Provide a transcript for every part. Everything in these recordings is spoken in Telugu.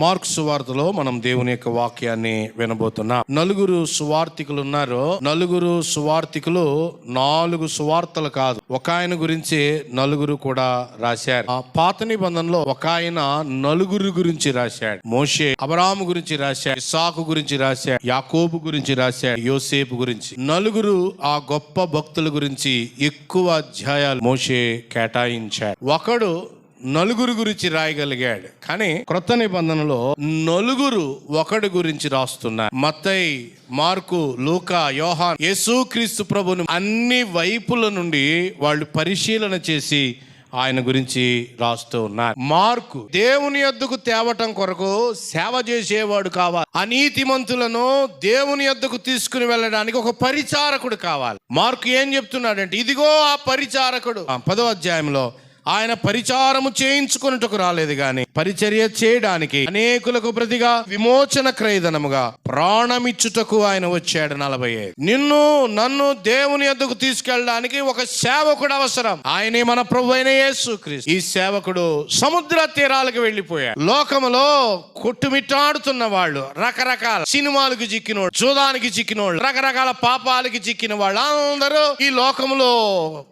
మార్క్ సువార్తలో మనం దేవుని యొక్క వాక్యాన్ని వినబోతున్నాం. నలుగురు సువార్థికులు ఉన్నారు నలుగురు సువార్థికులు నాలుగు సువార్తలు కాదు. ఒక ఆయన గురించి నలుగురు కూడా రాశారు. ఆ పాత నిబంధనలో ఒక ఆయన నలుగురు గురించి రాశాడు. మోషే అబరాము గురించి రాశాడు. ఇసాకు గురించి రాశాడు. యాకోబు గురించి రాశాడు. యోసేపు గురించి. నలుగురు ఆ గొప్ప భక్తుల గురించి ఎక్కువ అధ్యాయాలు మోషే కేటాయించాడు. ఒకడు నలుగురు గురించి రాయగలిగాడు. కానీ క్రొత్త నిబంధనలో నలుగురు ఒకడి గురించి రాస్తున్నారు మత్తయి మార్కు లూకా యోహాన్ యేసుక్రీస్తు ప్రభును అన్ని వైపుల నుండి వాళ్ళు పరిశీలన చేసి ఆయన గురించి రాస్తూ ఉన్నారు. మార్కు దేవుని ఎద్దుకు తేవటం కొరకు సేవ చేసేవాడు కావాలి. అనీతిమంతులను దేవుని ఎద్దుకు తీసుకుని వెళ్ళడానికి ఒక పరిచారకుడు కావాలి. మార్కు ఏం చెప్తున్నాడంటే ఇదిగో ఆ పరిచారకుడు. ఆ పదో అధ్యాయంలో ఆయన పరిచారము చేయించుకున్నట్టుకు రాలేదు గాని పరిచర్య చేయడానికి అనేకులకు ప్రతిగా విమోచన క్రయదనముగా ప్రాణమిచ్చుటకు ఆయన వచ్చాడు నలభై ఐదు నిన్ను నన్ను దేవుని ఎద్దుకు తీసుకెళ్ళడానికి ఒక సేవకుడు అవసరం. ఆయనే మన ప్రభు అయిన యేసు ఈ సేవకుడు సముద్ర తీరాలకు వెళ్ళిపోయాడు. లోకములో కొట్టుమిట్టాడుతున్న వాళ్ళు రకరకాల సినిమాలకు చిక్కినోళ్ళు చూదానికి చిక్కినోళ్ళు రకరకాల పాపాలకి చిక్కిన వాళ్ళు అందరూ ఈ లోకములో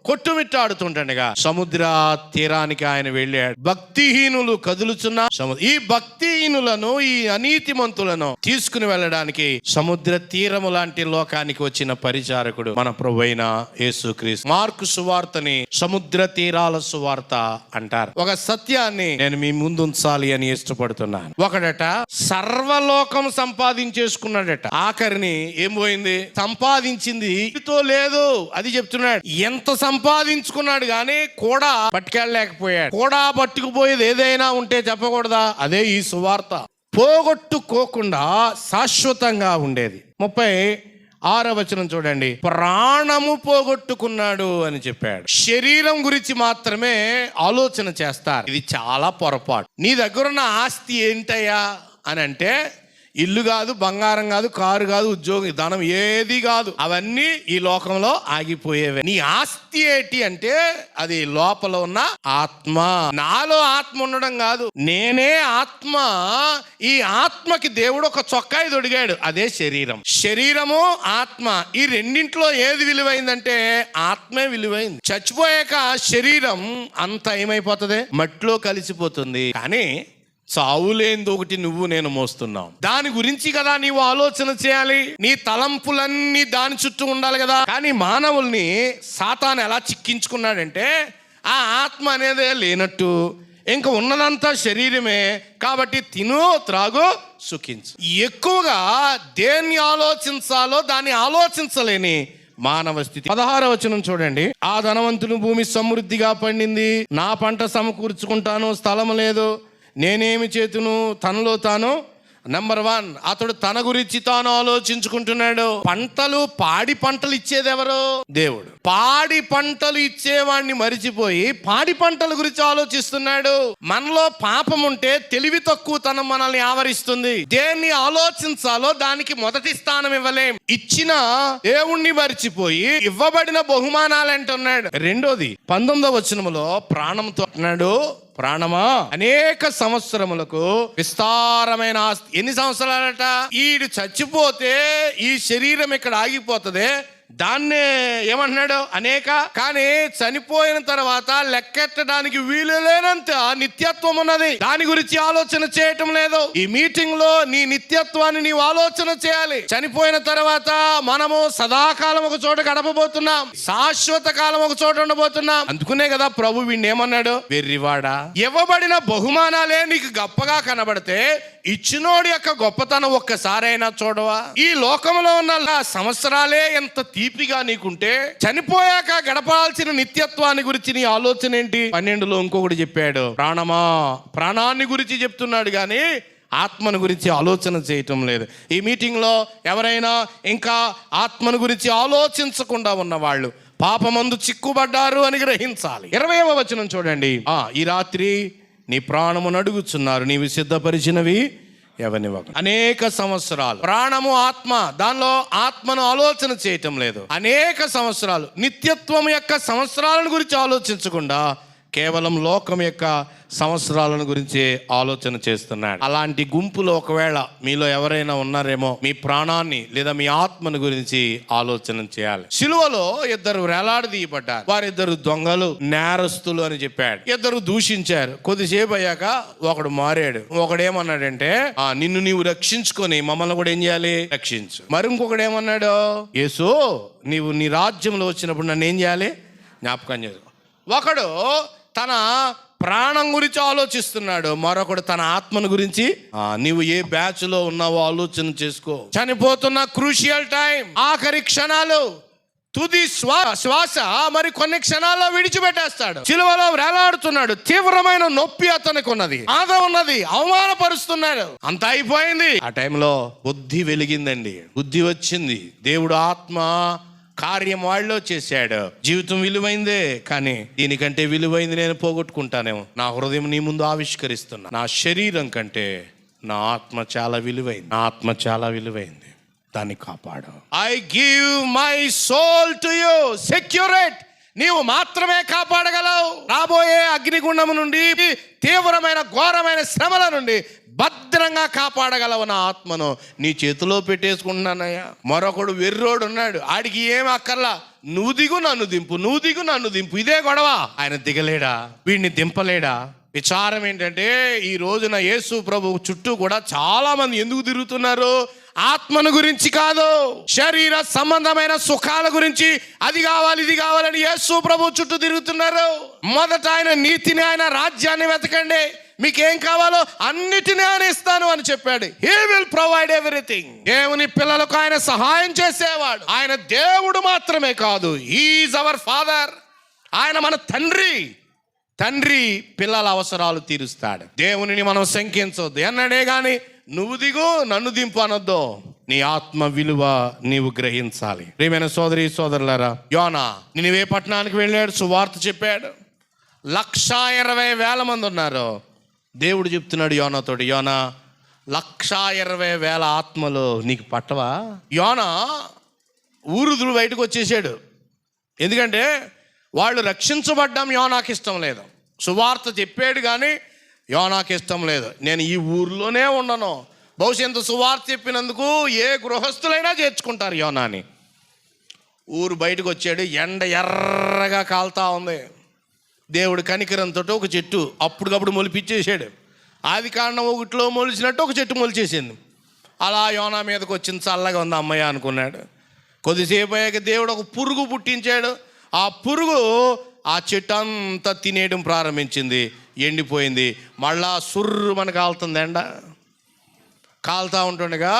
కొట్టుమిట్టాడుతుండగా సముద్ర తీరానికి ఆయన వెళ్ళాడు. భక్తిహీనులు కదులుచున్న సముద్ర ఈ భక్తిహీనులను ఈ అనీతిమంతులను తీసుకుని వెళ్ళడానికి సముద్ర తీరము లాంటి లోకానికి వచ్చిన పరిచారకుడు మన ప్రభు అయిన యేసుక్రీస్తు. మార్కు సువార్తని సముద్ర తీరాల సువార్త అంటారు. ఒక సత్యాన్ని నేను మీ ముందు ఉంచాలి అని ఇష్టపడుతున్నాను. ఒకడట సర్వలోకం సంపాదించేసుకున్నాడట. ఆఖరిని ఏం పోయింది? సంపాదించింది. లేదు అది చెప్తున్నాడు. ఎంత సంపాదించుకున్నాడు కానీ కూడా పట్టుకెళ్ళలేకపోయాడు. కూడా పట్టుకుపోయేది ఏదైనా ఉంటే చెప్పకూడదా? అదే ఈ సువార్త. పోగొట్టుకోకుండా శాశ్వతంగా ఉండేది. ముప్పై ఆరో వచనం చూడండి. ప్రాణము పోగొట్టుకున్నాడు అని చెప్పాడు. శరీరం గురించి మాత్రమే ఆలోచన చేస్తారు. ఇది చాలా పొరపాటు. నీ దగ్గరున్న ఆస్తి ఏంటయ్యా? అని అంటే ఇల్లు కాదు బంగారం కాదు కారు కాదు ఉద్యోగం ధనం ఏది కాదు. అవన్నీ ఈ లోకంలో ఆగిపోయేవే. నీ ఆస్తి ఏంటి అంటే అది లోపల ఉన్న ఆత్మ. నాలో ఆత్మ ఉండడం కాదు నేనే ఆత్మ. ఈ ఆత్మకి దేవుడు ఒక చొక్కాయి తొడిగాడు అదే శరీరం. శరీరము ఆత్మ ఈ రెండింటిలో ఏది విలువైందంటే ఆత్మే విలువైంది. చచ్చిపోయాక శరీరం అంత ఏమైపోతుంది? మట్టిలో కలిసిపోతుంది. కానీ చావులేంది ఒకటి నువ్వు నేను మోస్తున్నావు దాని గురించి కదా నీవు ఆలోచన చేయాలి? నీ తలంపులన్నీ దాని చుట్టూ ఉండాలి కదా? కానీ మానవుల్ని సాతాను ఎలా చిక్కించుకున్నాడంటే ఆ ఆత్మ అనేది లేనట్టు. ఇంకా ఉన్నదంతా శరీరమే. కాబట్టి తిను త్రాగు సుఖించు. ఎక్కువగా దేన్ని ఆలోచించాలో దాన్ని ఆలోచించలేని మానవ స్థితి. పదహార వచనం చూడండి. ఆ ధనవంతుని భూమి సమృద్ధిగా పండింది. నా పంట సమకూర్చుకుంటాను స్థలం లేదు. నేనేమి చేతును? తనలో తాను? నెంబర్ వన్ అతడు తన గురించి తాను ఆలోచించుకుంటున్నాడు. పంటలు పాడి పంటలు ఇచ్చేది ఎవరు దేవుడు. పాడి పంటలు ఇచ్చేవాడిని మరిచిపోయి పాడి పంటల గురించి ఆలోచిస్తున్నాడు. మనలో పాపం ఉంటే తెలివి తక్కువ తనం మనల్ని ఆవరిస్తుంది. దేన్ని ఆలోచించాలో దానికి మొదటి స్థానం ఇవ్వలేం. ఇచ్చిన దేవుణ్ణి మరిచిపోయి ఇవ్వబడిన బహుమానాలు అంటున్నాడు రెండోది పంతొమ్మిదవ వచనంలో ప్రాణంతో అన్నాడు ప్రాణమా? అనేక సంవత్సరములకు విస్తారమైన ఆస్తి. ఎన్ని సంవత్సరాలట? ఈడు చచ్చిపోతే ఈ శరీరం ఇక్కడ ఆగిపోతుంది. దాన్నే ఏమంటున్నాడు? అనేక. కానీ చనిపోయిన తర్వాత లెక్కెట్టడానికి వీలు లేనంత నిత్యత్వం ఉన్నది. దాని గురించి ఆలోచన చేయటం లేదు. ఈ మీటింగ్లో నీ నిత్యత్వాన్ని నీవు ఆలోచన చేయాలి. చనిపోయిన తర్వాత మనము సదాకాలం ఒక చోట గడపబోతున్నాం. శాశ్వత కాలం ఒక చోట ఉండబోతున్నాం. అందుకునే కదా ప్రభు వీడిని ఏమన్నాడు వెర్రివాడా. ఇవ్వబడిన బహుమానాలే నీకు గొప్పగా కనబడితే ఇచ్చినోడి యొక్క గొప్పతనం ఒక్కసారైనా చూడవా? ఈ లోకంలో ఉన్న సంవత్సరాలే ఎంత తీపిగా నీకుంటే చనిపోయాక గడపాల్సిన నిత్యత్వాన్ని గురించి నీ ఆలోచన ఏంటి? పన్నెండులో ఇంకొకటి చెప్పాడు. ప్రాణమా? ప్రాణాన్ని గురించి చెప్తున్నాడు కానీ ఆత్మను గురించి ఆలోచన చేయటం లేదు. ఈ మీటింగ్లో ఎవరైనా ఇంకా ఆత్మను గురించి ఆలోచించకుండా ఉన్నవాళ్ళు పాపమందు చిక్కుబడ్డారు అని గ్రహించాలి. ఇరవైవ వచనం చూడండి. ఆ ఈ రాత్రి నీ ప్రాణమును అడుగుచున్నారు నీవి సిద్ధపరిచినవి ఎవనివ్వక అనేక సంవత్సరాలు. ప్రాణము ఆత్మ దానిలో ఆత్మను ఆలోచన చేయటం లేదు. అనేక సంవత్సరాలు. నిత్యత్వం యొక్క సంవత్సరాలను గురించి ఆలోచించకుండా కేవలం లోకం యొక్క సంవత్సరాలను గురించి ఆలోచన చేస్తున్నాడు. అలాంటి గుంపులో ఒకవేళ మీలో ఎవరైనా ఉన్నారేమో మీ ప్రాణాన్ని లేదా మీ ఆత్మను గురించి ఆలోచన చేయాలి. సిలువలో ఇద్దరు వేలాడదీయబడ్డారు. వారిద్దరు దొంగలు నేరస్తులు అని చెప్పాడు. ఇద్దరు దూషించారు. కొద్దిసేపు అయ్యాక ఒకడు మారాడు. ఒకడేమన్నాడంటే "ఆ, నిన్ను నీవు రక్షించుకొని మమ్మల్ని కూడా ఏం చేయాలి? రక్షించు. మరి ఇంకొకడు ఏమన్నాడు? యేసు నీవు నీ రాజ్యంలో వచ్చినప్పుడు నన్ను ఏం చేయాలి? జ్ఞాపకం చేసుకో ఒకడు తన ప్రాణం గురించి ఆలోచిస్తున్నాడు. మరొకడు తన ఆత్మను గురించి నీవు ఏ బ్యాచ్లో ఉన్నావో ఆలోచన చేసుకో. చనిపోతున్న క్రూషియల్ టైం. ఆఖరి క్షణాలు తుది శ్వాస మరి కొన్ని క్షణాల్లో విడిచిపెట్టేస్తాడు. చిలువలో వేలాడుతున్నాడు. తీవ్రమైన నొప్పి అతనికి ఉన్నది ఆద ఉన్నది. అవమానపరుస్తున్నాడు. అంత అయిపోయింది. ఆ టైంలో బుద్ధి వెలిగిందండి. బుద్ధి వచ్చింది. దేవుడు ఆత్మ కార్యం వాళ్ళలో చేశాడు. జీవితం విలువైందే కానీ దీనికంటే విలువైంది నేను పోగొట్టుకుంటానేమో. నా హృదయం నీ ముందు ఆవిష్కరిస్తున్నా. నా శరీరం కంటే నా ఆత్మ చాలా విలువైంది. నా ఆత్మ చాలా విలువైంది. దాన్ని కాపాడు. I give my soul to you secure it నీవు మాత్రమే కాపాడగలవు. రాబోయే అగ్నిగుండము నుండి తీవ్రమైన ఘోరమైన శ్రమల నుండి భద్రంగా కాపాడగలవు నా ఆత్మను. నీ చేతిలో పెట్టేసుకుంటున్నానయ్యా. మరొకడు వెర్రోడు ఉన్నాడు. ఆడికి ఏం అక్కర్లా? నువ్వు దిగు నన్ను దింపు. నువ్వు దిగు నన్ను దింపు. ఇదే గొడవ. ఆయన దిగలేడా? వీడిని దింపలేడా? విచారం ఏంటంటే ఈ రోజున యేసు ప్రభు చుట్టూ కూడా చాలా మంది ఎందుకు తిరుగుతున్నారు? ఆత్మను గురించి కాదు. శరీర సంబంధమైన సుఖాల గురించి. అది కావాలి ఇది కావాలని యేసు ప్రభు చుట్టూ తిరుగుతున్నారు. మొదట ఆయన నీతిని ఆయన రాజ్యాన్ని వెతకండి. మీకేం కావాలో అన్నిటినీ ఆయన ఇస్తాను అని చెప్పాడు. హీ విల్ ప్రొవైడ్ ఎవ్రీథింగ్ దేవుని పిల్లలకు ఆయన సహాయం చేసేవాడు. ఆయన దేవుడు మాత్రమే కాదు. ఈజ్ అవర్ ఫాదర్ ఆయన మన తండ్రి. తండ్రి పిల్లల అవసరాలు తీరుస్తాడు. దేవునిని మనం శంకించవద్దు ఎన్నడే గాని నువ్వు దిగు నన్ను దింపు అనొద్దు. నీ ఆత్మ విలువ నీవు గ్రహించాలి. ప్రియమైన సోదరి సోదరులారా యోనా నినివే పట్టణానికి వెళ్ళాడు సువార్త చెప్పాడు. లక్షా ఇరవై వేల మంది ఉన్నారు. దేవుడు చెప్తున్నాడు యోనాతోటి యోనా లక్షా ఇరవై వేల ఆత్మలు నీకు పట్టవా? యోనా ఊరుదులు బయటకు వచ్చేసాడు. ఎందుకంటే వాళ్ళు రక్షించబడ్డం యోనాకి ఇష్టం లేదు. సువార్త చెప్పాడు కానీ యోనాకి ఇష్టం లేదు. నేను ఈ ఊర్లోనే ఉండను. బహుశా ఇంత సువార్త చెప్పినందుకు ఏ గృహస్థులైనా చేర్చుకుంటారు యోనాని. ఊరు బయటకు వచ్చాడు ఎండ ఎర్రగా కాలుతా ఉంది. దేవుడు కనికరంతో ఒక చెట్టు అప్పటికప్పుడు మొలిపిచ్చేసాడు. ఆది కారణం ఒకటిలో మొలిచినట్టు ఒక చెట్టు మొలిచేసింది. అలా యోనా మీదకి వచ్చింది చల్లగా ఉంది అమ్మయ్య అనుకున్నాడు. కొద్దిసేపు అయ్యాక దేవుడు ఒక పురుగు పుట్టించాడు. ఆ పురుగు ఆ చెట్టు అంతా తినేయడం ప్రారంభించింది. ఎండిపోయింది. మళ్ళా సుర్రు మన కాలుతుంది ఎండ. కాలుతా ఉంటుండగా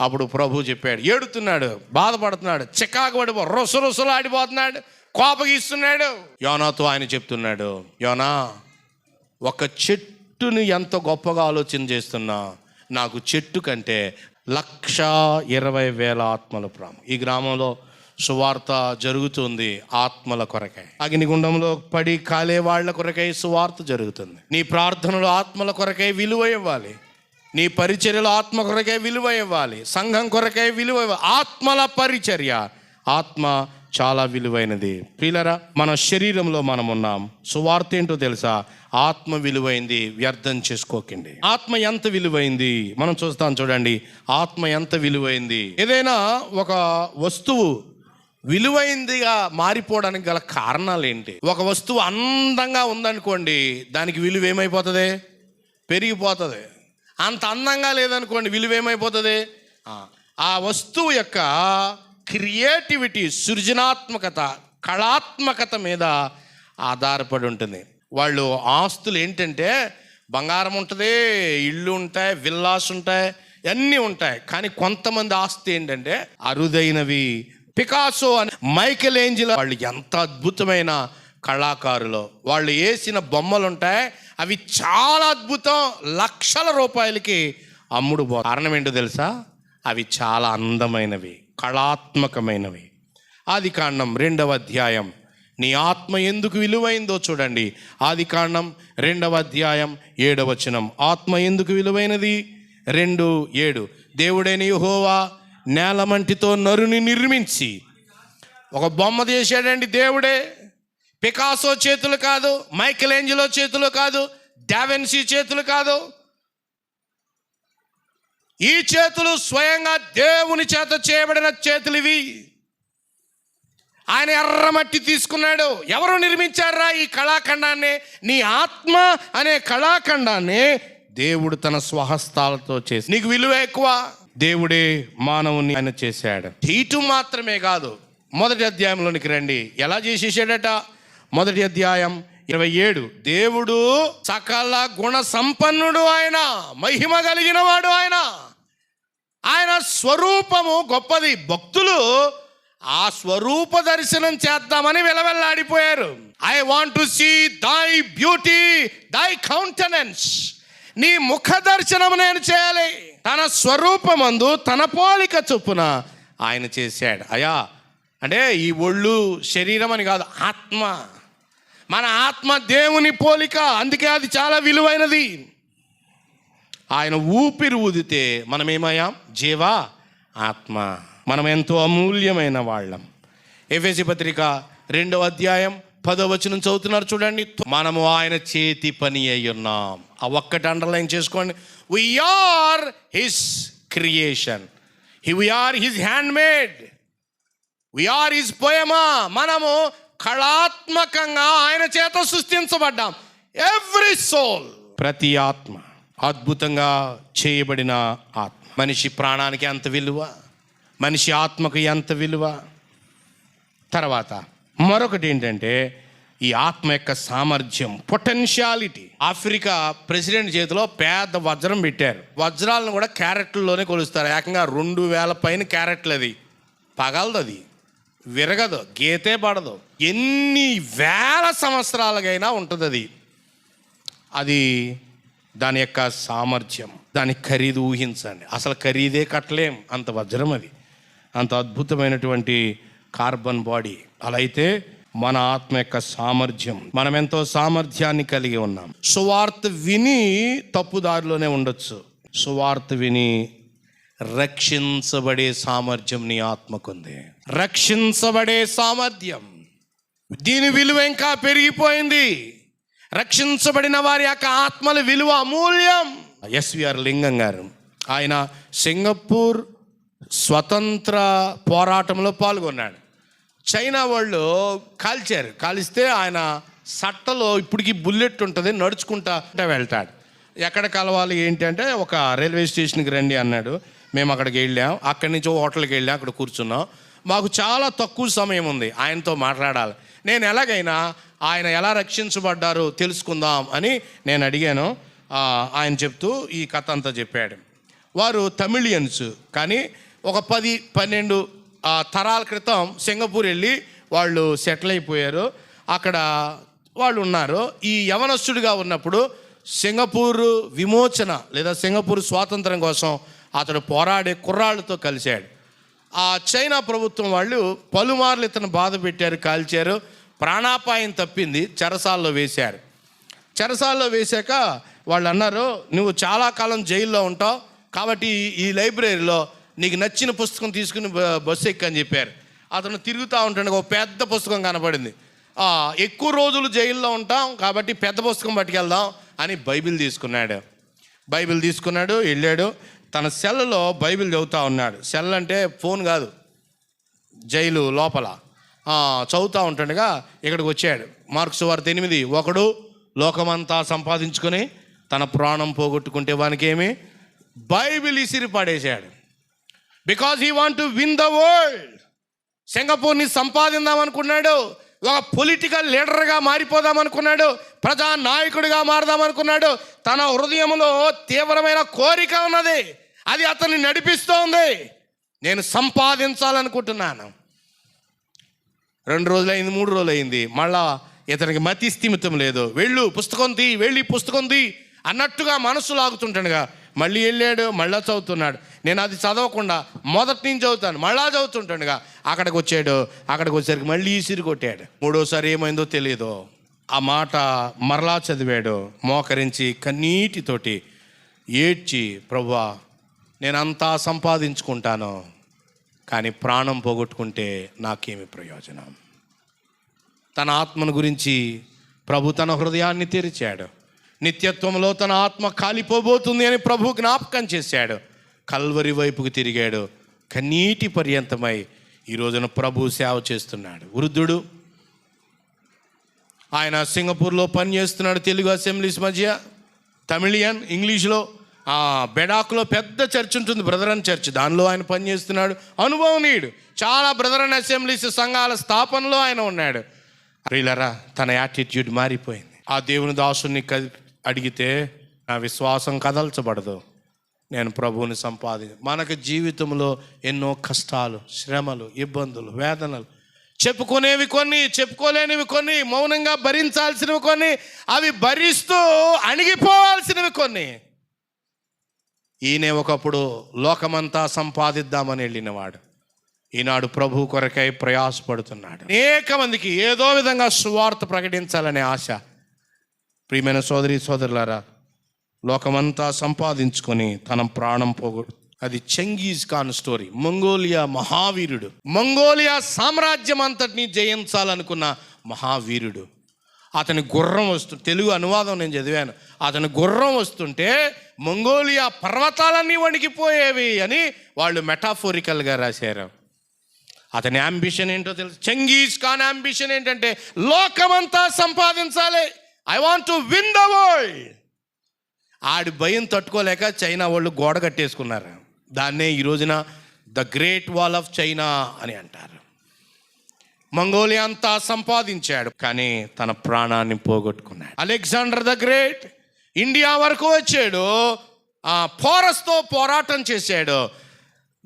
అప్పుడు ప్రభు చెప్పాడు ఏడుతున్నాడు బాధపడుతున్నాడు చికాకు పడిపో రొసరొసలు ఆడిపోతున్నాడు కోపగిస్తున్నాడు. యోనాతో ఆయన చెప్తున్నాడు యోనా ఒక చెట్టుని ఎంత గొప్పగా ఆలోచన చేస్తున్నా నాకు చెట్టు కంటే లక్ష ఇరవై వేల ఆత్మల ప్రాణం. ఈ గ్రామంలో సువార్త జరుగుతుంది ఆత్మల కొరకై. అగ్నిగుండంలో పడి కాలే వాళ్ళ కొరకై సువార్త జరుగుతుంది. నీ ప్రార్థనలు ఆత్మల కొరకై విలువ ఇవ్వాలి. నీ పరిచర్యలో ఆత్మ కొరకై విలువ ఇవ్వాలి. సంఘం కొరకై విలువ ఇవ్వాలి. ఆత్మల పరిచర్య ఆత్మ చాలా విలువైనది. ప్రియులరా మన శరీరంలో మనం ఉన్నాం సువార్త ఏంటో తెలుసా? ఆత్మ విలువైంది వ్యర్థం చేసుకోకండి. ఆత్మ ఎంత విలువైంది? మనం చూస్తాం చూడండి. ఆత్మ ఎంత విలువైంది? ఏదైనా ఒక వస్తువు విలువైందిగా మారిపోవడానికి గల కారణాలు ఏంటి ఒక వస్తువు అందంగా ఉందనుకోండి దానికి విలువ ఏమైపోతుంది? పెరిగిపోతుంది. అంత అందంగా లేదనుకోండి విలువ ఏమైపోతుంది? ఆ, ఆ వస్తువు యొక్క క్రియేటివిటీ సృజనాత్మకత కళాత్మకత మీద ఆధారపడి ఉంటుంది. వాళ్ళు ఆస్తులు ఏంటంటే బంగారం ఉంటుంది ఇళ్ళు ఉంటాయి విల్లాస్ ఉంటాయి అన్నీ ఉంటాయి. కానీ కొంతమంది ఆస్తి ఏంటంటే అరుదైనవి. పికాసో అని మైకెల్ ఏంజిల్ వాళ్ళు ఎంత అద్భుతమైన కళాకారులు. వాళ్ళు వేసిన బొమ్మలు ఉంటాయి అవి చాలా అద్భుతం. లక్షల రూపాయలకి అమ్ముడు కారణం ఏంటో తెలుసా? అవి చాలా అందమైనవి. కళాత్మకమైనవి. ఆది కాండం రెండవ అధ్యాయం. నీ ఆత్మ ఎందుకు విలువైందో చూడండి. ఆది కాండం రెండవ అధ్యాయం ఏడవచనం ఆత్మ ఎందుకు విలువైనది? రెండు ఏడు. దేవుడైన యుహోవా నేలమంటితో నరుని నిర్మించి. ఒక బొమ్మ చేశాడండి దేవుడే. పికాసో చేతులు కాదు మైకెల్ ఏంజలో చేతులు కాదు డావెన్సీ చేతులు కాదు ఈ చేతులు స్వయంగా దేవుని చేత చేయబడిన చేతులు ఇవి. ఆయన ఎర్రమట్టి తీసుకున్నాడు. ఎవరు నిర్మించారా ఈ కళాఖండాన్ని? నీ ఆత్మ అనే కళాఖండాన్ని దేవుడు తన స్వహస్తాలతో చేసి నీకు విలువ ఎక్కువ. దేవుడే మానవుని ఆయన చేశాడు. ఇటు మాత్రమే కాదు. మొదటి అధ్యాయంలోనికి రండి. ఎలా చేసేసాడట? మొదటి అధ్యాయం ఇరవై ఏడు. దేవుడు సకల గుణ సంపన్నుడు ఆయన. మహిమ కలిగిన వాడు ఆయన. ఆయన స్వరూపము గొప్పది. భక్తులు ఆ స్వరూప దర్శనం చేద్దామని వెలవెల్లాడిపోయారు. I want to see thy beauty thy countenance నీ ముఖ దర్శనం నేను చేయాలి. తన స్వరూపమందు తన పోలిక చొప్పున ఆయన చేశాడు. అయా అంటే ఈ ఒళ్ళు శరీరం అని కాదు ఆత్మ. మన ఆత్మ దేవుని పోలిక అందుకే అది చాలా విలువైనది. ఆయన ఊపిరి ఊదితే మనం ఏమయ్యాం జీవా ఆత్మ. మనం ఎంతో అమూల్యమైన వాళ్ళం. ఎఫ్ఎసి పత్రిక రెండవ అధ్యాయం పదో వచనం చదువుతున్నారు చూడండి. మనము ఆయన చేతి పని అయి ఉన్నాం. ఆ ఒక్కటి అండర్లైన్ చేసుకోండి. We are his creation we are his hand made we are his పోయమా మనము కళాత్మకంగా ఆయన చేత సృష్టించబడ్డాం. ఎవ్రీ సోల్ ప్రతి ఆత్మ. అద్భుతంగా చేయబడిన ఆత్మ. మనిషి ప్రాణానికి ఎంత విలువ మనిషి ఆత్మకు ఎంత విలువ? తర్వాత మరొకటి ఏంటంటే ఈ ఆత్మ యొక్క సామర్థ్యం పొటెన్షియాలిటీ ఆఫ్రికా ప్రెసిడెంట్ చేతిలో పెద్ద వజ్రం పెట్టారు. వజ్రాలను కూడా క్యారెట్లలోనే కొలుస్తారు. ఏకంగా రెండు వేల పైన క్యారెట్లు అది పగలదు అది. విరగదు. గీతే పడదు. ఎన్ని వేల సంవత్సరాలకైనా ఉంటుంది అది అది దాని యొక్క సామర్థ్యం దాని ఖరీదు ఊహించండి. అసలు ఖరీదే కట్టలేం. అంత వజ్రం అది. అంత అద్భుతమైనటువంటి కార్బన్ బాడీ. అలా అయితే మన ఆత్మ యొక్క సామర్థ్యం మనం ఎంతో సామర్థ్యాన్ని కలిగి ఉన్నాం. సువార్త విని తప్పుదారిలోనే ఉండొచ్చు. సువార్త విని రక్షించబడే సామర్థ్యం నీ ఆత్మకుంది. రక్షించబడే సామర్థ్యం. దీని విలువ ఇంకా పెరిగిపోయింది. రక్షించబడిన వారి యొక్క ఆత్మల విలువ అమూల్యం. ఎస్విఆర్ లింగం గారు. ఆయన సింగపూర్ స్వతంత్ర పోరాటంలో పాల్గొన్నాడు. చైనా వాళ్ళు కాల్చారు. కాలిస్తే ఆయన సట్టలో ఇప్పటికి బుల్లెట్ ఉంటుంది నడుచుకుంటా వెళ్తాడు. ఎక్కడ కలవాలి ఏంటి అంటే ఒక రైల్వే స్టేషన్కి రండి అన్నాడు. మేము అక్కడికి వెళ్ళాం. అక్కడి నుంచి హోటల్కి వెళ్ళాం అక్కడ కూర్చున్నాం. మాకు చాలా తక్కువ సమయం ఉంది. ఆయనతో మాట్లాడాలి. నేను ఎలాగైనా ఆయన ఎలా రక్షించబడ్డారో తెలుసుకుందాం అని నేను అడిగాను. ఆయన చెప్తూ ఈ కథ అంతా చెప్పాడు. వారు తమిళియన్స్ కానీ ఒక పది పన్నెండు తరాల క్రితం సింగపూర్ వెళ్ళి వాళ్ళు సెటిల్ అయిపోయారు. అక్కడ వాళ్ళు ఉన్నారు. ఈ యవనస్తుడిగా ఉన్నప్పుడు సింగపూర్ విమోచన లేదా సింగపూర్ స్వాతంత్రం కోసం అతడు పోరాడే కుర్రాళ్ళతో కలిశాడు. ఆ చైనా ప్రభుత్వం వాళ్ళు పలుమార్లు ఇతను బాధ పెట్టారు కాల్చారు. ప్రాణాపాయం తప్పింది చెరసాల్లో వేశారు. చెరసాల్లో వేశాక వాళ్ళు అన్నారు నువ్వు చాలా కాలం జైల్లో ఉంటావు కాబట్టి ఈ- లైబ్రరీలో నీకు నచ్చిన పుస్తకం తీసుకుని బ- బస్సు ఎక్కని చెప్పారు. అతను తిరుగుతూ ఉంటాడు ఒక పెద్ద పుస్తకం కనపడింది. ఎక్కువ రోజులు జైల్లో ఉంటాం కాబట్టి పెద్ద పుస్తకం పట్టుకెళ్దాం అని బైబిల్ తీసుకున్నాడు. బైబిల్ తీసుకున్నాడు వెళ్ళాడు. తన సెల్లో బైబిల్ చదువుతూ ఉన్నాడు. సెల్ అంటే ఫోన్ కాదు జైలు లోపల. చదువుతూ ఉంటుండగా ఇక్కడికి వచ్చాడు. మార్క్స్ వార్త ఎనిమిది. ఒకడు లోకమంతా సంపాదించుకొని తన ప్రాణం పోగొట్టుకుంటే వానికి ఏమి? బైబిల్ ఇసిరి పడేశాడు. Because he want to win the world సింగపూర్ని సంపాదిందాం అనుకున్నాడు ఒక పొలిటికల్ లీడర్గా మారిపోదాం అనుకున్నాడు ప్రజా నాయకుడిగా మారదాం అనుకున్నాడు తన హృదయంలో తీవ్రమైన కోరిక ఉన్నది. అది అతన్ని నడిపిస్తోంది. నేను సంపాదించాలనుకుంటున్నాను. రెండు రోజులు అయింది మూడు రోజులు అయింది మళ్ళా ఇతనికి మతి స్థిమితం లేదు. వెళ్ళు పుస్తకం తీ వెళ్ళి పుస్తకం తీ అన్నట్టుగా మనసు లాగుతుంటాడుగా మళ్ళీ వెళ్ళాడు మళ్ళా చదువుతున్నాడు. నేను అది చదవకుండా మొదటి నుంచి చదువుతాను మళ్ళా చదువుతుంటాడుగా అక్కడికి వచ్చాడు అక్కడికి వచ్చేసరికి మళ్ళీ ఈసిరి కొట్టాడు. మూడోసారి ఏమైందో తెలియదు ఆ మాట మరలా చదివాడు మోకరించి కన్నీటితోటి ఏడ్చి ప్రభువా నేనంతా సంపాదించుకుంటాను. కానీ ప్రాణం పోగొట్టుకుంటే నాకేమి ప్రయోజనం? తన ఆత్మను గురించి ప్రభు తన హృదయాన్ని తెరిచాడు. నిత్యత్వంలో తన ఆత్మ కాలిపోబోతుంది అని ప్రభు జ్ఞాపకం చేశాడు. కల్వరి వైపుకు తిరిగాడు. కన్నీటి పర్యంతమై ఈ రోజున ప్రభు సేవ చేస్తున్నాడు. వృద్ధుడు ఆయన సింగపూర్లో పనిచేస్తున్నాడు తెలుగు అసెంబ్లీస్ మధ్య. తమిళియన్ ఇంగ్లీష్లో బెడాక్లో పెద్ద చర్చ్ ఉంటుంది బ్రదర్ అండ్ చర్చ్. దానిలో ఆయన పనిచేస్తున్నాడు అనుభవనీయుడు చాలా బ్రదర్ అండ్ అసెంబ్లీస్ సంఘాల స్థాపనలో ఆయన ఉన్నాడు. ప్రియులరా తన యాటిట్యూడ్ మారిపోయింది. ఆ దేవుని దాసుని అడిగితే నా విశ్వాసం కదల్చబడదు. నేను ప్రభువుని సంపాది మనకు జీవితంలో ఎన్నో కష్టాలు శ్రమలు ఇబ్బందులు వేదనలు. చెప్పుకునేవి కొన్ని చెప్పుకోలేనివి కొన్ని మౌనంగా భరించాల్సినవి కొన్ని అవి భరిస్తూ అణిగిపోవాల్సినవి కొన్ని. ఈయన ఒకప్పుడు లోకమంతా సంపాదిద్దామని వెళ్ళినవాడు. ఈనాడు ప్రభు కొరకై ప్రయాసపడుతున్నాడు. అనేక మందికి ఏదో విధంగా సువార్త ప్రకటించాలనే ఆశ. ప్రియమైన సోదరి సోదరులారా లోకమంతా సంపాదించుకొని తన ప్రాణం పోగొ అది చెంగీజ్ ఖాన్ స్టోరీ. మంగోలియా మహావీరుడు. మంగోలియా సామ్రాజ్యం అంతటిని జయించాలనుకున్న మహావీరుడు. అతని గుర్రం వస్తు తెలుగు అనువాదం నేను చదివాను. అతని గుర్రం వస్తుంటే మంగోలియా పర్వతాలన్నీ వణికిపోయేవి అని వాళ్ళు మెటాఫోరికల్గా రాశారు. అతని అంబిషన్ ఏంటో తెలుసు. చెంగీజ్ ఖాన్ అంబిషన్ ఏంటంటే లోకమంతా సంపాదించాలి. I want to win the world ఆడి భయం తట్టుకోలేక చైనా వాళ్ళు గోడ కట్టేసుకున్నారు. దాన్నే ఈ రోజున the great wall of China అని అంటారు. మంగోలియా అంతా సంపాదించాడు కానీ తన ప్రాణాన్ని పోగొట్టుకున్నాడు. అలెగ్జాండర్ ద గ్రేట్ ఇండియా వరకు వచ్చాడు ఆ పోరస్తో పోరాటం చేశాడు.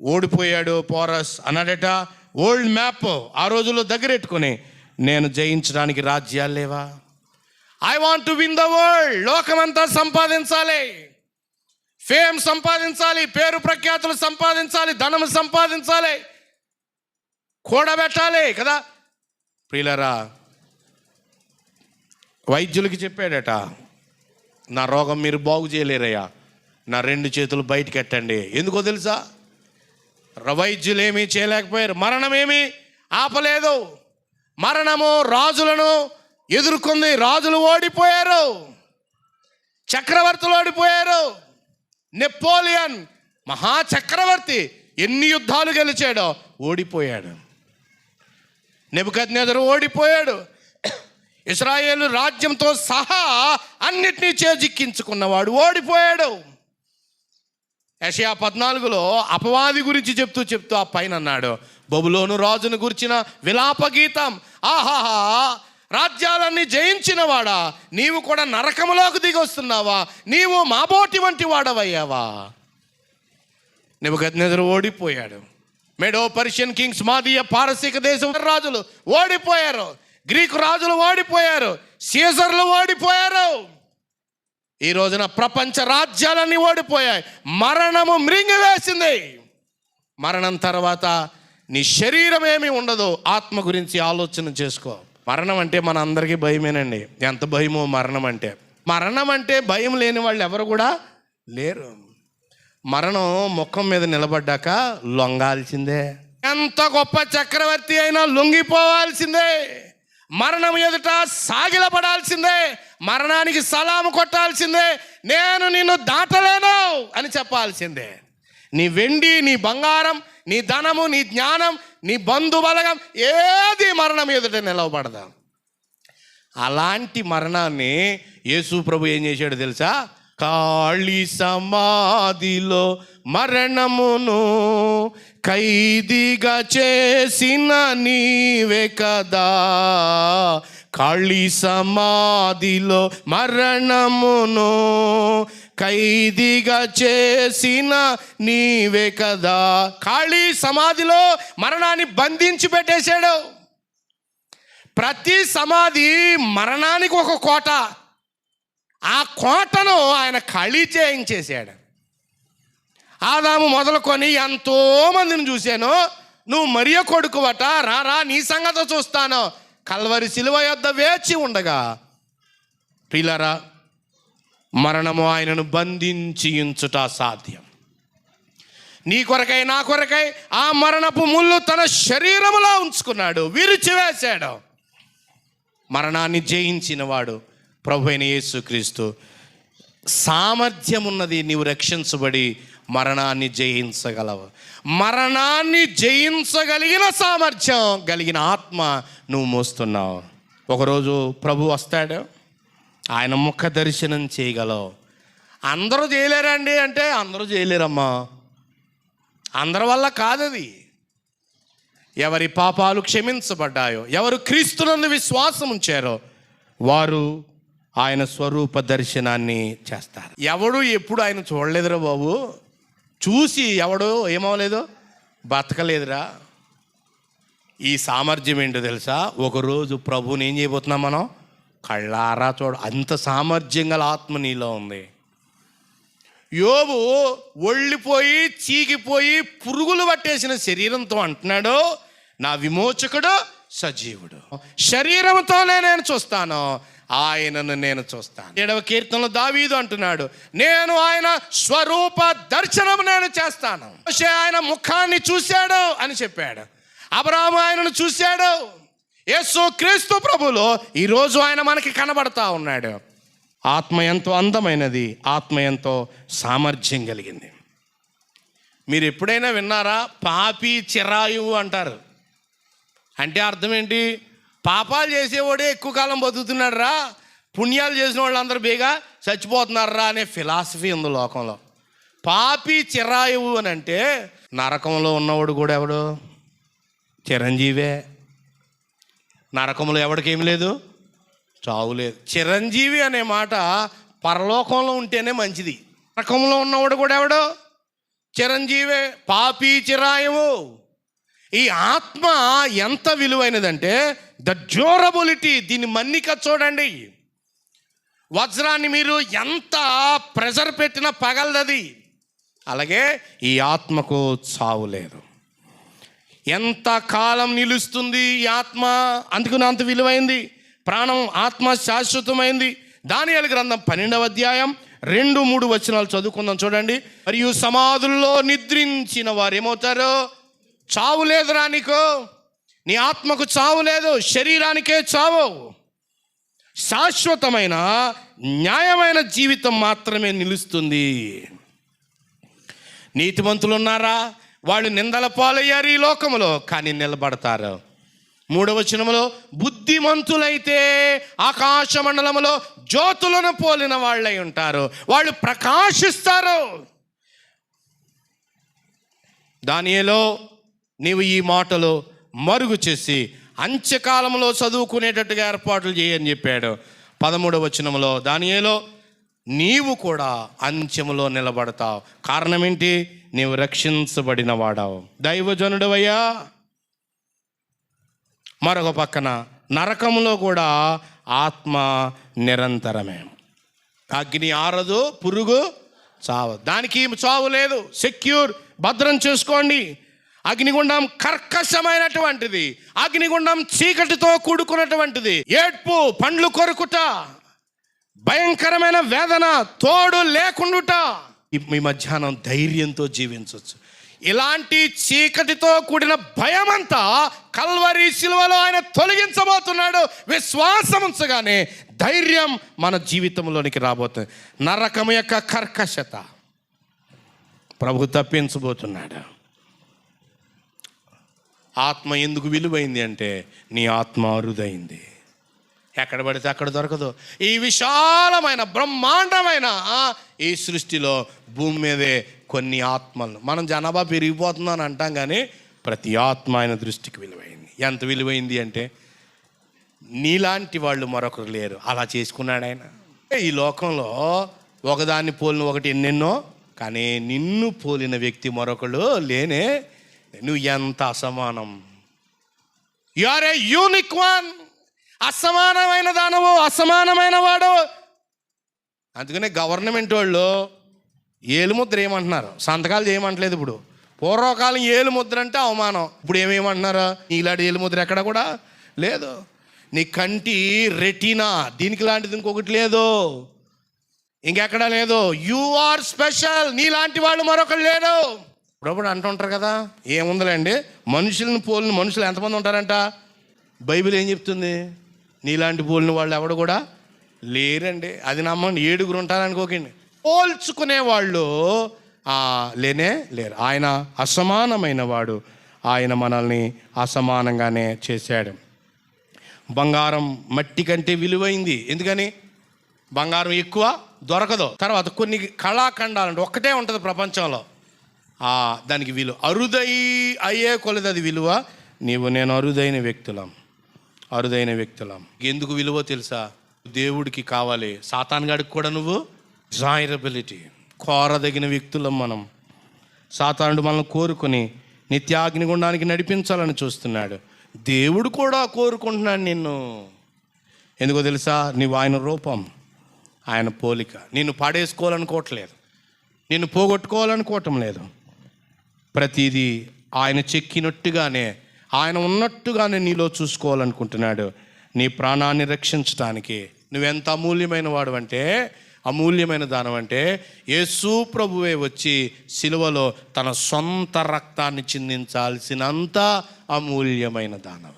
ఓడిపోయాడు పోరస్ అన్నాడట ఓల్డ్ మ్యాప్ ఆ రోజుల్లో దగ్గరెట్టుకుని నేను జయించడానికి రాజ్యాలు లేవా? I want to win the world లోకమంతా సంపాదించాలి. ఫేమ్ సంపాదించాలి పేరు ప్రఖ్యాతులు సంపాదించాలి ధనం సంపాదించాలి. కూడబెట్టాలి కదా? ప్రియులరా వైద్యులకి చెప్పాడట నా రోగం మీరు బాగు చేయలేరయ్యా నా రెండు చేతులు బయటకెట్టండి. ఎందుకో తెలుసా? వైద్యులు ఏమీ చేయలేకపోయారు మరణమేమీ ఆపలేదు. మరణము రాజులను ఎదుర్కొంది రాజులు ఓడిపోయారు చక్రవర్తులు ఓడిపోయారు. నెపోలియన్ మహా చక్రవర్తి ఎన్ని యుద్ధాలు గెలిచాడో ఓడిపోయాడు. నెబుకద్నెదరు ఓడిపోయాడు. ఇస్రాయేలు రాజ్యంతో సహా అన్నిటినీ చేజిక్కించుకున్నవాడు ఓడిపోయాడు. యషయా పద్నాలుగులో అపవాది గురించి చెప్తూ చెప్తూ ఆ పైన అన్నాడు బబులోను రాజును గురించిన విలాప గీతం. ఆహాహా రాజ్యాలన్నీ జయించినవాడా? నీవు కూడా నరకములోకి దిగి వస్తున్నావా నీవు మాబోటి వంటి వాడవయ్యావా? నిబద్నెదురు ఓడిపోయాడు. మెడో పర్షియన్ కింగ్స్ మాదీయ పారసీక దేశం రాజులు ఓడిపోయారు. గ్రీకు రాజులు ఓడిపోయారు. సీజర్లు ఓడిపోయారు. ఈ రోజున ప్రపంచ రాజ్యాలన్నీ ఓడిపోయాయి. మరణము మృంగివేసింది. మరణం తర్వాత నీ శరీరం ఏమీ ఉండదు. ఆత్మ గురించి ఆలోచన చేసుకో. మరణం అంటే మన అందరికీ భయమేనండి. ఎంత భయమో మరణం అంటే. మరణం అంటే భయం లేని వాళ్ళు ఎవరు కూడా లేరు. మరణం ముఖం మీద నిలబడ్డాక లొంగాల్సిందే. ఎంత గొప్ప చక్రవర్తి అయినా లొంగిపోవాల్సిందే. మరణం ఎదుట సాగిలపడాల్సిందే. మరణానికి సలాము కొట్టాల్సిందే. నేను నిన్ను దాటలేను అని చెప్పాల్సిందే. నీ వెండి నీ బంగారం నీ ధనము నీ జ్ఞానం నీ బంధుబలగం ఏది మరణం ఎదుట నిలవబడదా. అలాంటి మరణాన్ని యేసు ప్రభు ఏం చేశాడు తెలుసా? కాళీ సమాధిలో మరణమును ఖైదీగా చేసిన నీవే కదా. కాళీ సమాధిలో మరణమును ఖైదీగా చేసిన నీవే కదా. ఖాళీ సమాధిలో మరణాన్ని బంధించి పెట్టేశాడు. ప్రతి సమాధి మరణానికి ఒక కోట. ఆ కోటను ఆయన ఖాళీ చేయించేశాడు. ఆదాము మొదలుకొని ఎంతో మందిని చూశాను. నువ్వు మరియ కొడుకువట రారా నీ సంగతి చూస్తాను. కల్వరి శిలువ యొద్ద వేచి ఉండగా పిల్లరా మరణము ఆయనను బంధించి ఉంచుట సాధ్యం. నీ కొరకై నా కొరకై ఆ మరణపు ముళ్ళు తన శరీరములో ఉంచుకున్నాడు విరిచివేశాడు. మరణాన్ని జయించినవాడు ప్రభు అయిన యేసుక్రీస్తు సామర్థ్యం ఉన్నది నీవు రక్షించబడి మరణాన్ని జయించగలవు. మరణాన్ని జయించగలిగిన సామర్థ్యం కలిగిన ఆత్మ నువ్వు మోస్తున్నావు. ఒకరోజు ప్రభు వస్తాడు ఆయన ముఖ దర్శనం చేయగలవు. అందరూ చేయలేరండి అంటే అందరూ చేయలేరమ్మా. అందరి వల్ల కాదది. ఎవరి పాపాలు క్షమించబడ్డాయో ఎవరు క్రీస్తునందు విశ్వాసం ఉంచారో వారు ఆయన స్వరూప దర్శనాన్ని చేస్తారు. ఎవడు ఎప్పుడు ఆయన చూడలేదురా బాబు. చూసి ఎవడో ఏమవలేదు బతకలేదురా. ఈ సామర్థ్యం ఏంటో తెలుసా? ఒకరోజు ప్రభుని ఏం చేయబోతున్నాం మనం? కళ్ళారా చూడ అంత సామర్థ్యం గల ఆత్మ నీలో ఉంది. యోబు ఒళ్ళిపోయి చీకిపోయి పురుగులు పట్టేసిన శరీరంతో అంటున్నాడు నా విమోచకుడు సజీవుడు. శరీరంతోనే నేను చూస్తాను. ఆయనను నేను చూస్తాను. ఏడవ కీర్తనలో దావీదు అంటున్నాడు నేను ఆయన స్వరూప దర్శనం నేను చేస్తాను. ఆయన ముఖాన్ని చూశాడు అని చెప్పాడు. అబ్రాహ్మ ఆయనను చూశాడు. యేసు క్రీస్తు ప్రభులో ఈరోజు ఆయన మనకి కనబడతా ఉన్నాడు. ఆత్మ ఎంతో అందమైనది ఆత్మ ఎంతో సామర్థ్యం కలిగింది. మీరు ఎప్పుడైనా విన్నారా? పాపి చిరాయువు అంటారు. అంటే అర్థం ఏంటి? పాపాలు చేసేవాడే ఎక్కువ కాలం బతుకుతున్నాడు రా పుణ్యాలు చేసిన వాళ్ళందరూ బేగా చచ్చిపోతున్నారు రా అనే ఫిలాసఫీ ఉంది లోకంలో. పాపి చిరాయువు అని అంటే నరకంలో ఉన్నవాడు కూడా ఎవడు? చిరంజీవే. నరకంలో ఎవడికేం లేదు? చావు లేదు. చిరంజీవి అనే మాట పరలోకంలో ఉంటేనే మంచిది. నరకంలో ఉన్నవాడు కూడా ఎవడు? చిరంజీవే. పాపి చిరాయువు. ఈ ఆత్మ ఎంత విలువైనదంటే ద డ్యూరబిలిటీ దీని మన్నిక చూడండి. వజ్రాన్ని మీరు ఎంత ప్రెజర్ పెట్టినా పగలదది. అలాగే ఈ ఆత్మకు చావు లేదు. ఎంత కాలం నిలుస్తుంది ఈ ఆత్మ? అందుకున్న అంత విలువైంది. ప్రాణం ఆత్మ శాశ్వతమైంది దానియాల గ్రంథం పన్నెండవ అధ్యాయం రెండు మూడు వచనాలు చదువుకుందాం చూడండి. మరియు సమాధుల్లో నిద్రించిన వారు ఏమవుతారో? చావు లేదురా నీకు. నీ ఆత్మకు చావు లేదు శరీరానికే చావు. శాశ్వతమైన న్యాయమైన జీవితం మాత్రమే నిలుస్తుంది. నీతిమంతులు ఉన్నారా వాళ్ళు నిందల పాలయ్యారు ఈ లోకములో కానీ నిలబడతారు. మూడవచనములో బుద్ధిమంతులైతే ఆకాశ మండలములో జ్యోతులను పోలిన వాళ్ళై ఉంటారు. వాళ్ళు ప్రకాశిస్తారు. దానిలో నీవు ఈ మాటలు మరుగు చేసి అంత్యకాలంలో చదువుకునేటట్టుగా ఏర్పాట్లు చేయని చెప్పాడు. పదమూడవ వచనంలో దానియేలో నీవు కూడా అంత్యములో నిలబడతావు. కారణం ఏంటి నీవు రక్షించబడిన వాడావు దైవజనుడవయ్యా. మరొక పక్కన నరకంలో కూడా ఆత్మ నిరంతరమే. అగ్ని ఆరదు పురుగు చావు దానికి చావు లేదు. సెక్యూర్ భద్రం చేసుకోండి. అగ్నిగుండం కర్కశమైనటువంటిది. అగ్నిగుండం చీకటితో కూడుకున్నటువంటిది. ఏడ్పు పండ్లు కొరుకుట. భయంకరమైన వేదన తోడు లేకుండుట. ఈ- మీ మధ్యాహ్నం ధైర్యంతో జీవించవచ్చు ఇలాంటి చీకటితో కూడిన భయమంతా కల్వరి శిలువలో ఆయన తొలగించబోతున్నాడు. విశ్వాసం ఉంచగానే ధైర్యం మన జీవితంలోనికి రాబోతుంది. నరకం యొక్క కర్కశత. ప్రభు తప్పించబోతున్నాడు. ఆత్మ ఎందుకు విలువైంది అంటే నీ ఆత్మ అరుదైంది. ఎక్కడ పడితే అక్కడ దొరకదు. ఈ విశాలమైన బ్రహ్మాండమైన ఈ సృష్టిలో భూమి మీదే కొన్ని ఆత్మలు. మనం జనాభా పెరిగిపోతుందని అంటాం కానీ ప్రతి ఆత్మ ఆయన దృష్టికి విలువైంది. ఎంత విలువైంది అంటే నీలాంటి వాళ్ళు మరొకరు లేరు. అలా చేసుకున్నాడు ఆయన. ఈ లోకంలో ఒకదాన్ని పోలిన ఒకటి ఎన్నెన్నో కానీ నిన్ను పోలిన వ్యక్తి మరొకడు లేనే నువ్వు ఎంత అసమానం. You are a unique one అసమానమైన దానవు అసమానమైన వాడు. అందుకనే గవర్నమెంట్ వాళ్ళు ఏలు ముద్ర ఏమంటున్నారు? సంతకాలు చేయమంటలేదు ఇప్పుడు. పూర్వకాలం ఏలు ముద్ర అంటే అవమానం. ఇప్పుడు ఏమేమంటున్నారు ఇలాంటి ఏలు ముద్ర ఎక్కడ కూడా లేదు. నీ కంటి రెటీనా దీనికి లాంటిది ఇంకొకటి లేదు. ఇంకెక్కడా లేదు. యు ఆర్ స్పెషల్ నీలాంటి వాళ్ళు మరొకరు లేరు. ఇప్పుడప్పుడు అంటుంటారు కదా ఏముందిలేండి? మనుషులను పోలిన మనుషులు ఎంతమంది ఉంటారంట? బైబిల్ ఏం చెప్తుంది? నీలాంటి పోలిన వాళ్ళు ఎవడు కూడా లేరండి. అది నమ్మని ఏడుగురు ఉంటారనుకోకండి. పోల్చుకునే వాళ్ళు లేనే లేరు. ఆయన అసమానమైన వాడు. ఆయన మనల్ని అసమానంగానే చేశాడు. బంగారం మట్టి కంటే విలువైంది. ఎందుకని? బంగారం ఎక్కువ దొరకదు. తర్వాత కొన్ని కళాఖండాలంటే ఒక్కటే ఉంటుంది ప్రపంచంలో. దానికి విలువ అరుదై అయ్యే కొలది అది విలువ? నీవు నేను అరుదైన వ్యక్తులం. అరుదైన వ్యక్తులం. ఎందుకు విలువ తెలుసా? దేవుడికి కావాలి. సాతాన్గాడికి కూడా నువ్వు? జాయిరబిలిటీ కోరదగిన వ్యక్తులం మనం. సాతానుడు మనల్ని కోరుకొని నిత్యాగ్నిగుండానికి నడిపించాలని చూస్తున్నాడు. దేవుడు కూడా కోరుకుంటున్నాడు నిన్ను. ఎందుకో తెలుసా? నీవు ఆయన రూపం ఆయన పోలిక. నిన్ను పాడేసుకోవాలనుకోవట్లేదు. నిన్ను పోగొట్టుకోవాలనుకోవటం లేదు. ప్రతిదీ ఆయన చెక్కినట్టుగానే ఆయన ఉన్నట్టుగానే నీలో చూసుకోవాలనుకుంటున్నాడు. నీ ప్రాణాన్ని రక్షించడానికి నువ్వెంత అమూల్యమైన వాడు అంటే అమూల్యమైన దానం అంటే యేసు ప్రభువే వచ్చి సిలువలో తన సొంత రక్తాన్ని చిందించాల్సినంత అమూల్యమైన దానం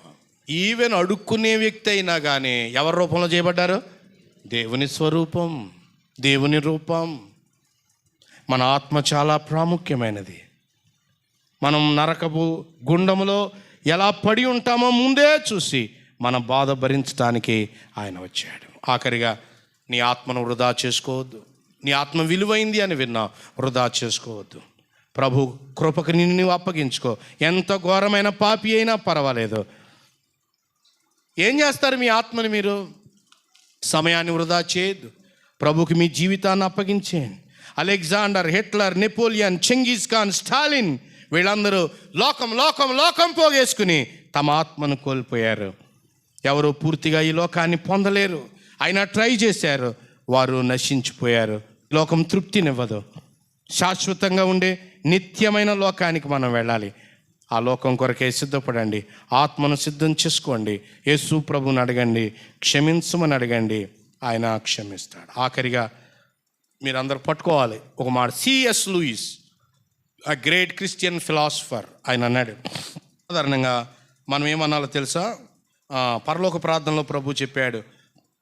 ఈవెన్ అడుక్కునే వ్యక్తి అయినా కానీ ఎవరి రూపంలో చేయబడ్డారు? దేవుని స్వరూపం దేవుని రూపం. మన ఆత్మ చాలా ప్రాముఖ్యమైనది. మనం నరకపు గుండములో ఎలా పడి ఉంటామో ముందే చూసి మన బాధ భరించడానికి ఆయన వచ్చాడు. ఆఖరిగా నీ ఆత్మను వృధా చేసుకోవద్దు. నీ ఆత్మ విలువైంది అని విన్నా వృధా చేసుకోవద్దు. ప్రభు కృపకు నిన్ను అప్పగించుకో. ఎంత ఘోరమైన పాపి అయినా పర్వాలేదు. ఏం చేస్తారు మీ ఆత్మని మీరు? సమయాన్ని వృధా చేయొద్దు. ప్రభుకి మీ జీవితాన్ని అప్పగించేయండి. Alexander Hitler Napoleon Genghis Khan Stalin వీళ్ళందరూ లోకం లోకం లోకం పోగేసుకుని తమ ఆత్మను కోల్పోయారు. ఎవరు పూర్తిగా ఈ లోకాన్ని పొందలేరు. అయినా ట్రై చేశారు. వారు నశించిపోయారు. లోకం తృప్తినివ్వదు. శాశ్వతంగా ఉండే నిత్యమైన లోకానికి మనం వెళ్ళాలి. ఆ లోకం కొరకే సిద్ధపడండి. ఆత్మను సిద్ధం చేసుకోండి. యేసు ప్రభుని అడగండి. క్షమించమని అడగండి. ఆయన క్షమిస్తాడు. ఆఖరిగా మీరందరూ పట్టుకోవాలి. ఒక మాట సిఎస్ లూయిస్. ఆ గ్రేట్ క్రిస్టియన్ ఫిలాసఫర్ ఆయన అన్నాడు. సాధారణంగా మనం ఏమన్నాలో తెలుసా? పరలోక ప్రార్థనలో ప్రభు చెప్పాడు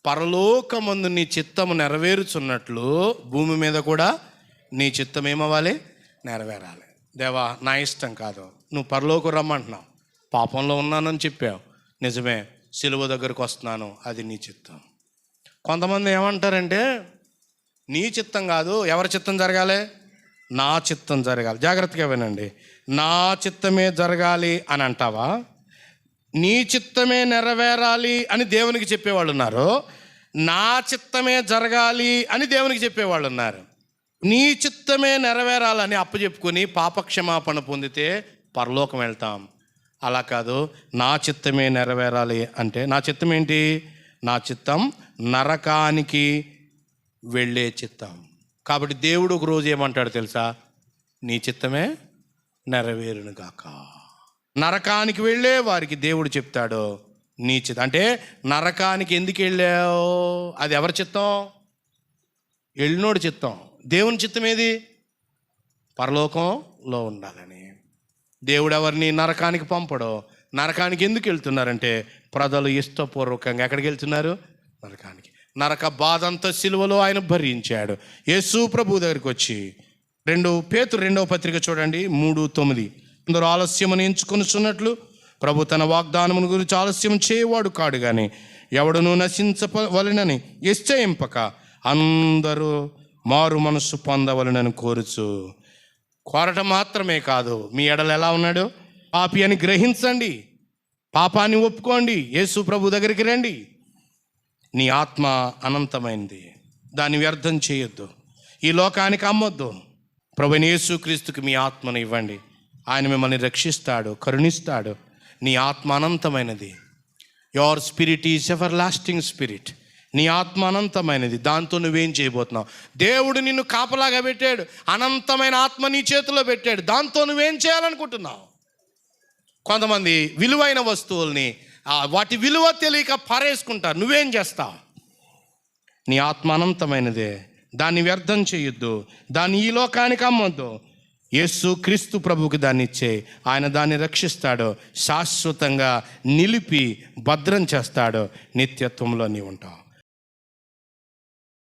పరలోకమందు నీ చిత్తము నెరవేరుచున్నట్లు భూమి మీద కూడా నీ చిత్తం ఏమవ్వాలి? నెరవేరాలి. దేవా నా ఇష్టం కాదు. నువ్వు పరలోకం రమ్మంటున్నావు. పాపంలో ఉన్నానని చెప్పావు. నిజమే సిలువ దగ్గరకు వస్తున్నాను. అది నీ చిత్తం. కొంతమంది ఏమంటారంటే నీ చిత్తం కాదు ఎవరి చిత్తం జరగాలి? నా చిత్తం జరగాలి. జాగ్రత్తగా వినండి. నా చిత్తమే జరగాలి అని అంటావా? నీ చిత్తమే నెరవేరాలి అని దేవునికి చెప్పేవాళ్ళు ఉన్నారు. నా చిత్తమే జరగాలి అని దేవునికి చెప్పేవాళ్ళు ఉన్నారు. నీ చిత్తమే నెరవేరాలని అప్పచెప్పుకొని పాపక్షమాపణ పొందితే పరలోకం వెళ్తాం. అలా కాదు. నా చిత్తమే నెరవేరాలి అంటే నా చిత్తం ఏంటి నా చిత్తం నరకానికి వెళ్ళే చిత్తం. కాబట్టి దేవుడు ఒక రోజు ఏమంటాడు తెలుసా? నీ చిత్తమే నెరవేరును గాక నరకానికి వెళ్ళే వారికి దేవుడు చెప్తాడు నీ చిత్తం అంటే నరకానికి ఎందుకు వెళ్ళావు? అది ఎవరి చిత్తం? వెళ్ళినోడు చిత్తం. దేవుని చిత్తం ఏది? పరలోకంలో ఉండాలని. దేవుడు ఎవరిని నరకానికి పంపడు నరకానికి ఎందుకు వెళ్తున్నారంటే ప్రజలు ఇష్టపూర్వకంగా ఎక్కడికి వెళ్తున్నారు? నరకానికి నరక బాధ అంతా సిలువలో ఆయన భరించాడు. యేసు ప్రభు దగ్గరికి వచ్చి రెండు పేతురు రెండవ పత్రిక చూడండి మూడు తొమ్మిది. అందరూ ఆలస్యమని ఎంచుకొనుచున్నట్లు ప్రభు తన వాగ్దానమును గురించి ఆలస్యం చేయవాడు కాడు కానీ ఎవడును నశించవలనని నిశ్చయింపక అందరూ మారు మనస్సు పొందవలనని కోరుచు. కోరటం మాత్రమే కాదు మీ ఎడలు ఎలా ఉన్నాడు? పాపి అని గ్రహించండి. పాపాన్ని ఒప్పుకోండి. యేసు ప్రభు దగ్గరికి రండి. నీ ఆత్మ అనంతమైంది. దాన్ని వ్యర్థం చేయొద్దు. ఈ లోకానికి అమ్మొద్దు. ప్రభు యేసుక్రీస్తుకి మీ ఆత్మను ఇవ్వండి. ఆయన మిమ్మల్ని రక్షిస్తాడు కరుణిస్తాడు. నీ ఆత్మ అనంతమైనది. Your spirit is everlasting spirit నీ ఆత్మ అనంతమైనది. దాంతో నువ్వేం చేయబోతున్నావు? దేవుడు నిన్ను కాపలాగా పెట్టాడు. అనంతమైన ఆత్మ నీ చేతిలో పెట్టాడు. దాంతో నువ్వేం చేయాలనుకుంటున్నావు? కొంతమంది విలువైన వస్తువుల్ని వాటి విలువ తెలియక పారేసుకుంటా నువ్వేం చేస్తా నీ ఆత్మ అనంతమైనదే. దాన్ని వ్యర్థం చేయొద్దు. దాన్ని ఈ లోకానికి అమ్మొద్దు. యేసు క్రీస్తు ప్రభుకి దాన్ని ఇచ్చే ఆయన దాన్ని రక్షిస్తాడు. శాశ్వతంగా నిలిపి భద్రం చేస్తాడు. నిత్యత్వంలో నీ ఉంటావు.